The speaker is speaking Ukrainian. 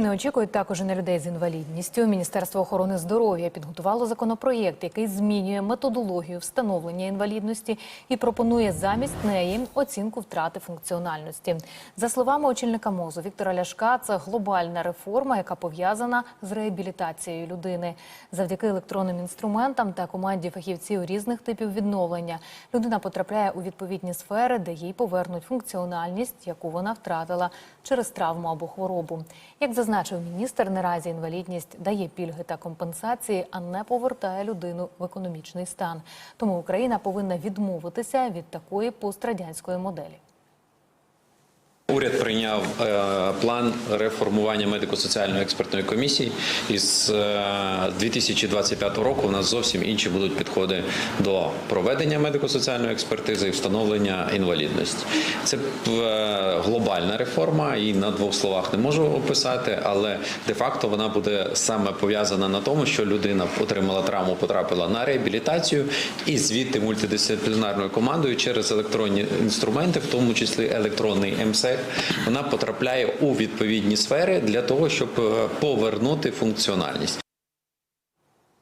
Не очікують також і на людей з інвалідністю. Міністерство охорони здоров'я підготувало законопроєкт, який змінює методологію встановлення інвалідності і пропонує замість неї оцінку втрати функціональності. За словами очільника мозу Віктора Ляшка, це глобальна реформа, яка пов'язана з реабілітацією людини. Завдяки електронним інструментам та команді фахівців різних типів відновлення людина потрапляє у відповідні сфери, де їй повернуть функціональність, яку вона втратила через травму або хворобу. Як зазначив міністр, наразі інвалідність дає пільги та компенсації, а не повертає людину в економічний стан. Тому Україна повинна відмовитися від такої пострадянської моделі. Уряд прийняв е, план реформування медико-соціальної експертної комісії. Із е, 2025 року у нас зовсім інші будуть підходи до проведення медико-соціальної експертизи і встановлення інвалідності. Це е, глобальна реформа, і на двох словах не можу описати, але де-факто вона буде саме пов'язана на тому, що людина отримала травму, потрапила на реабілітацію, і звідти мультидисциплінарною командою через електронні інструменти, в тому числі електронний МСЕК, вона потрапляє у відповідні сфери для того, щоб е, повернути функціональність.